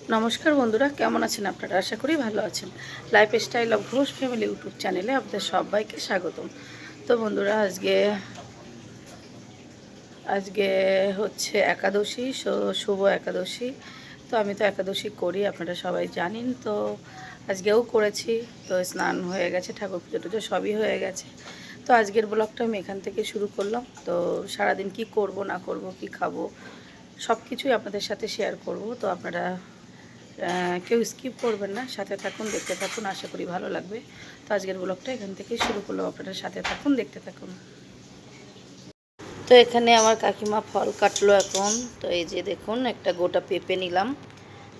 নমস্কার বন্ধুরা, কেমন আছেন আপনারা? আশা করি ভালো আছেন। Life style of Ghosh family YouTube চ্যানেলে আপনাদের সবাইকে স্বাগতম। তো বন্ধুরা, আজকে আজকে হচ্ছে একাদশী শুভ একাদশী। তো আমি তো একাদশী করি, আপনারা সবাই জানেন। তো আজকেও করেছি, তো স্নান হয়ে গেছে, ঠাকুর পুজো টুজো সবই হয়ে গেছে। তো আজকের ব্লগটা আমি এখান থেকে শুরু করলাম। তো সারাদিন কি করব, না করব, কি খাব সব কিছুই আপনাদের সাথে শেয়ার করব। তো আপনারা কেউ স্কিপ করবেন না, সাথে থাকুন, দেখতে থাকুন, আশা করি ভালো লাগবে। তো আজকের ব্লগটা এখান থেকে শুরু করলাম, আপনারা সাথে থাকুন, দেখতে থাকুন। তো এখানে আমার কাকিমা ফল কাটলো এখন। তো এই যে দেখুন, একটা গোটা পেঁপে নিলাম।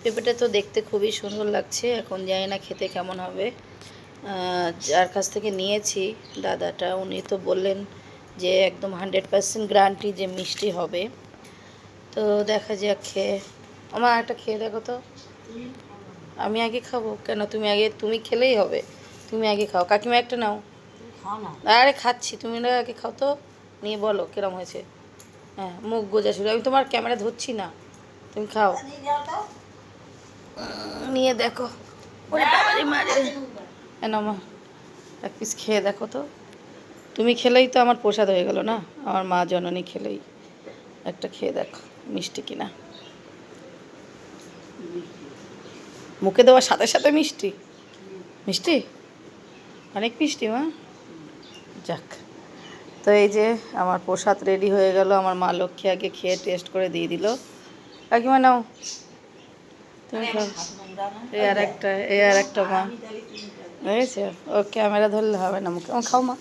পেঁপেটা তো দেখতে খুবই সুন্দর লাগছে, এখন জানি না খেতে কেমন হবে। যার কাছ থেকে নিয়েছি, দাদাটা, উনি তো বললেন যে একদম হান্ড্রেড পার্সেন্ট গ্যারান্টি যে মিষ্টি হবে। তো দেখা যাক খেয়ে আমার একটা খেয়ে দেখো তো। আমি আগে খাব। কেন? তুমি আগে তুমি খেলেই হবে। তুমি আগে খাও। কাকিমা একটা নাও। আরে খাচ্ছি। তুমি না আগে খাও তো। নিয়ে বলো কিরম হয়েছে? হ্যাঁ মুখ গোজা শুরু। আমি তোমার ক্যামেরা ধরছি না। তুমি খাও। নিয়ে দেখো। মা। এক পিস খেয়ে দেখো তো। তুমি খেলেই তো আমার প্রসাদ হয়ে গেল না? আমার মা জননী খেলেই। একটা খেয়ে দেখো মিষ্টি কিনা। মুখে দেওয়ার সাথে সাথে মিষ্টি। মিষ্টি? অনেক মিষ্টি মা। যাক। তো এই যে আমার প্রসাদ রেডি হয়ে গেল আমার মা লক্ষ্মী আগে খেয়ে টেস্ট করে দিয়ে দিল। কাকিমা নাও। তুমি এই আর একটা এই আর একটা মা। বুঝেছ ও ক্যামেরা ধরলে হবে না মুখে। খাও মা।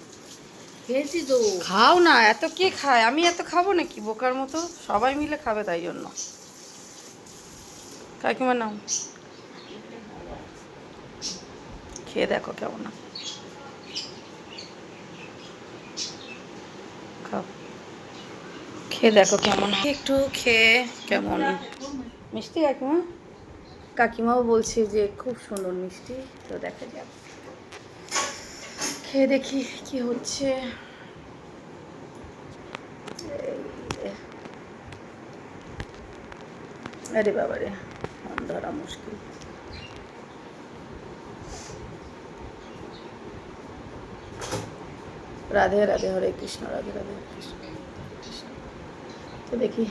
খেয়েছি তো। খাও না এত কে খায়? আমি এত খাব নাকি? বোকার মতো সবাই মিলে খাবে তাই জন্য। কাকিমা নাও। খেয়ে দেখো কেমন না। খেয়ে দেখো কেমন একটু খেয়ে কেমন। মিষ্টি কাকিমা? কাকিমাও বলছে যে খুব সুন্দর মিষ্টি, তো দেখা যাক। খেয়ে দেখি কি হচ্ছে। আরে বাবারে ধরা মুশকিল। রাধে রাধে হরে কৃষ্ণ, রাধে রাধে কৃষ্ণ। তো দেখি।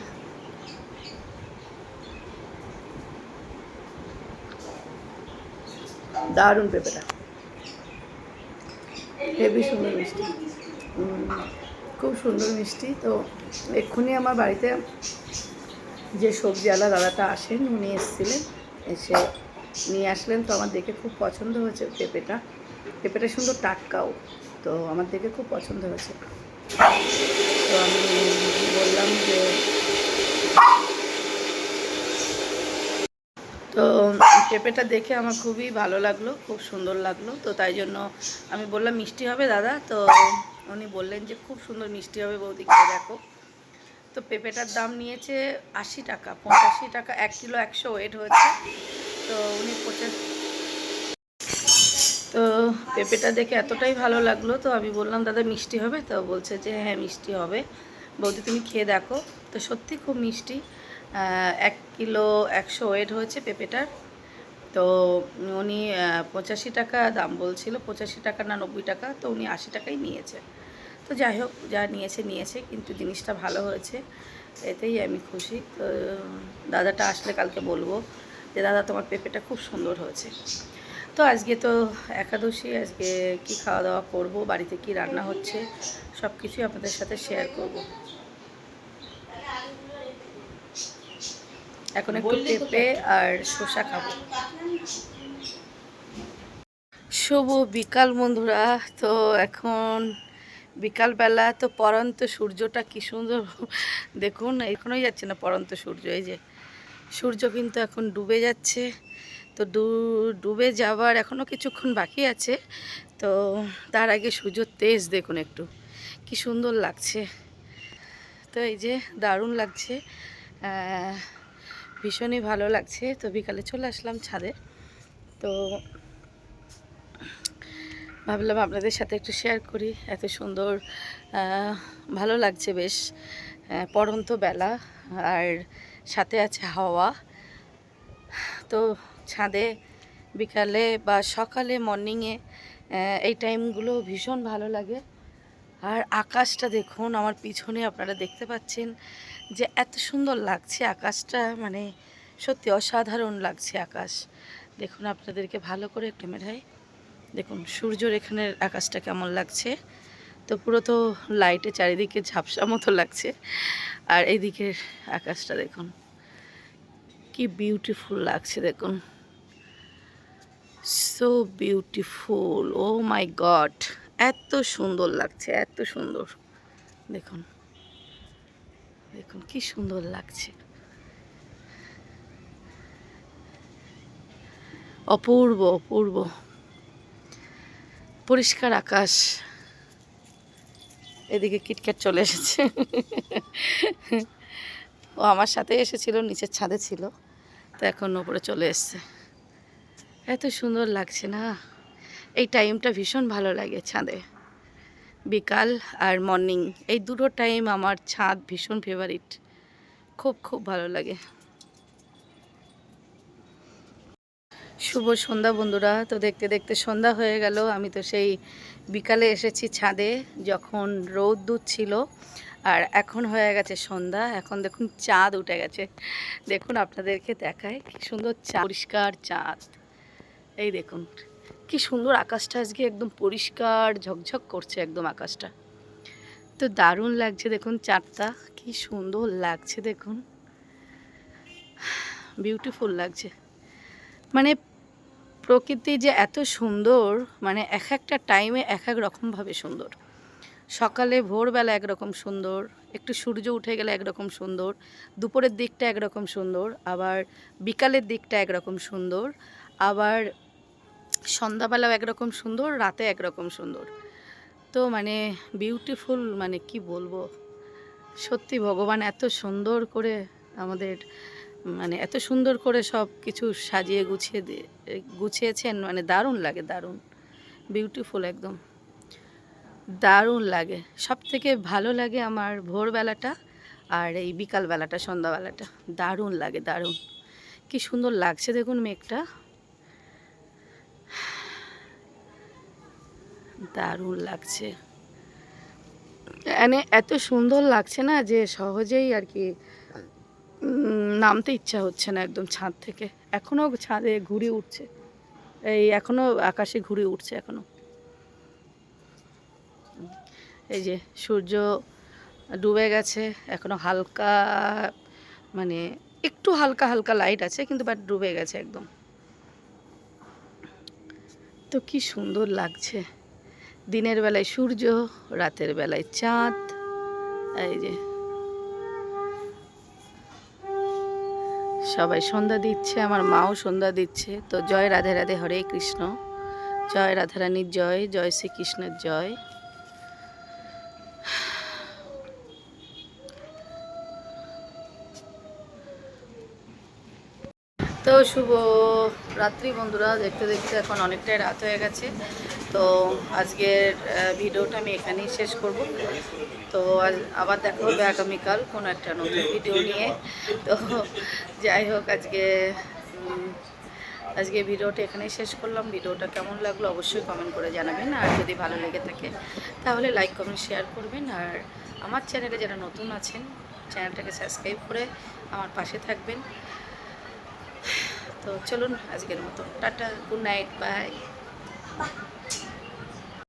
দারুণ পেঁপেটা। হেভি সুন্দর মিষ্টি। খুব সুন্দর মিষ্টি। তো এক্ষুনি আমার বাড়িতে যে সবজিওয়ালা দাদাটা আসেন, উনি এসেছিলেন, এসে নিয়ে আসলেন। তো আমার দেখে খুব পছন্দ হয়েছে পেঁপেটা। পেঁপেটা সুন্দর টাটকাও। তো আমার দেখে খুব পছন্দ হয়েছে। তো আমি বললাম যে, তো পেঁপেটা দেখে আমার খুবই ভালো লাগল, খুব সুন্দর লাগল। তো তাই জন্য আমি বললাম, মিষ্টি হবে দাদা। তো উনি বললেন যে, খুব সুন্দর মিষ্টি হবে বৌদিকে দেখো। তো পেঁপেটার দাম নিয়েছে আশি টাকা, পঁচাশি টাকা, এক কিলো একশো ওয়েট হয়েছে। তো উনি পঁচাশ তো পেঁপেটা দেখে এতটাই ভালো লাগল, তো আমি বললাম, দাদা, মিষ্টি হবে? তো বলছে যে হ্যাঁ মিষ্টি হবে। বৌদি, তুমি খেয়ে দেখো। তো সত্যি খুব মিষ্টি। এক কিলো একশো ওয়েট হয়েছে পেঁপেটার। তো উনি পঁচাশি টাকা দাম বলছিল, পঁচাশি টাকা না নব্বই টাকা, তো উনি আশি টাকাই নিয়েছে। তো যাই হোক, যা নিয়েছে নিয়েছে, কিন্তু জিনিসটা ভালো হয়েছে। এতেই আমি খুশি। তো দাদাটা আসলে কালকে বলব যে, দাদা, তোমার পেঁপেটা খুব সুন্দর হয়েছে। তো আজকে তো একাদশী আজকে কি খাওয়া দাওয়া করব বাড়িতে কি রান্না হচ্ছে সব কিছুই আপনাদের সাথে শেয়ার করব। এখন একটু পেঁপে আর শসা খাব। শুভ বিকাল বন্ধুরা। তো এখন বিকালবেলা তো পরন্ত সূর্যটা কি সুন্দর দেখুন এখনোই যাচ্ছে না পরন্ত সূর্য এই যে সূর্য কিন্তু এখন ডুবে যাচ্ছে। তো ডুবে যাওয়ার এখনও কিছুক্ষণ বাকি আছে। তো তার আগে সূর্যর তেজ দেখুন একটু। কি সুন্দর লাগছে। তো এই যে দারুণ লাগছে। ভীষণই ভালো লাগছে। তো বিকালে চলে আসলাম ছাদে। তো ভাবলাম আপনাদের সাথে একটু শেয়ার করি। এত সুন্দর ভালো লাগছে বেশ। আহ, পড়ন্ত বেলা। আর সাথে আছে হাওয়া। তো ছাদে, বিকালে বা সকালে, মর্নিংয়ে এই টাইমগুলো ভীষণ ভালো লাগে। আর আকাশটা দেখুন, আমার পিছনে আপনারা দেখতে পাচ্ছেন যে এত সুন্দর লাগছে আকাশটা মানে সত্যি অসাধারণ লাগছে আকাশ। দেখুন আপনাদেরকে ভালো করে মেঢাই দেখুন, সূর্যর এখানের আকাশটা কেমন লাগছে। তো পুরো তো লাইটে চারিদিকে ঝাপসা মতো লাগছে। আর এইদিকের আকাশটা দেখুন, কি বিউটিফুল লাগছে দেখুন। So beautiful oh my god এত সুন্দর লাগছে, এত সুন্দর। দেখুন। দেখুন, কি সুন্দর লাগছে। অপূর্ব অপূর্ব। পরিষ্কার আকাশ। এদিকে কিটক্যাট চলে এসেছে। ও আমার সাথে এসেছিল, নিচের ছাদে ছিল। তো এখন ওপরে চলে এসছে। এত সুন্দর লাগছে না। এই টাইমটা ভীষণ ভালো লাগে ছাদে। বিকাল আর মর্নিং এই দুটো টাইম আমার ছাদ ভীষণ ফেভারিট খুব খুব ভালো লাগে। শুভ সন্ধ্যা বন্ধুরা, তো দেখতে দেখতে সন্ধ্যা হয়ে গেল। আমি তো সেই বিকালে এসেছি ছাদে, যখন রোদ দুধ ছিল আর এখন হয়ে গেছে সন্ধ্যা। এখন দেখুন চাঁদ উঠে গেছে। দেখুন আপনাদেরকে দেখায় কি সুন্দর চা পরিষ্কার চাঁদ। এই দেখুন, কি সুন্দর আকাশটা আজকে একদম পরিষ্কার ঝকঝক করছে একদম আকাশটা। তো দারুণ লাগছে দেখুন চারটা কি সুন্দর লাগছে দেখুন। বিউটিফুল লাগছে। মানে প্রকৃতি যে এত সুন্দর মানে এক একটা টাইমে এক এক রকমভাবে সুন্দর। সকালে ভোরবেলা একরকম সুন্দর, একটু সূর্য উঠে গেলে একরকম সুন্দর, দুপুরের দিকটা একরকম সুন্দর, আবার বিকালের দিকটা একরকম সুন্দর, আবার সন্ধ্যাবেলাও একরকম সুন্দর, রাতে একরকম সুন্দর। তো মানে বিউটিফুল মানে কি বলব? সত্যি ভগবান এত সুন্দর করে আমাদের মানে এত সুন্দর করে সব কিছু সাজিয়ে গুছিয়ে গুছিয়েছেন মানে দারুণ লাগে, দারুণ। বিউটিফুল একদম। দারুণ লাগে। সব থেকে ভালো লাগে আমার ভোরবেলাটা আর এই বিকালবেলাটা, সন্ধ্যাবেলাটা। দারুণ লাগে, দারুণ। কি সুন্দর লাগছে দেখুন মেঘটা। দারুণ লাগছে। মানে এত সুন্দর লাগছে না যে সহজেই আর কি নামতে ইচ্ছা হচ্ছে না একদম ছাদ থেকে। এখনও ছাদে ঘুরে উঠছে। এই এখনও আকাশে ঘুরে উঠছে এখনও। এই যে সূর্য ডুবে গেছে, এখনও হালকা মানে একটু হালকা হালকা লাইট আছে, কিন্তু বাট ডুবে গেছে একদম। তো কি সুন্দর লাগছে। দিনের বেলায় সূর্য, রাতের বেলায় চাঁদ। এই যে। সবাই সন্ধ্যা দিচ্ছে, আমার মাও সন্ধ্যা দিচ্ছে। তো জয় রাধে রাধে হরে কৃষ্ণ। জয় রাধারানীর জয় জয় শ্রীকৃষ্ণের জয়। তো শুভ রাত্রি বন্ধুরা। দেখতে দেখতে এখন অনেকটাই রাত হয়ে গেছে। তো আজকের ভিডিওটা আমি এখানেই শেষ করব। তো আজ আবার দেখা হবে আগামীকাল কোনো একটা নতুন ভিডিও নিয়ে। তো যাই হোক, আজকে আজকে ভিডিওটা এখানেই শেষ করলাম। ভিডিওটা কেমন লাগল অবশ্যই কমেন্ট করে জানাবেন। আর যদি ভালো লেগে থাকে, তাহলে লাইক কমেন্ট শেয়ার করবেন। আর আমার চ্যানেলে যারা নতুন আছেন চ্যানেলটাকে সাবস্ক্রাইব করে আমার পাশে থাকবেন। তো চলুন আজকের মতো। Tata good night bye.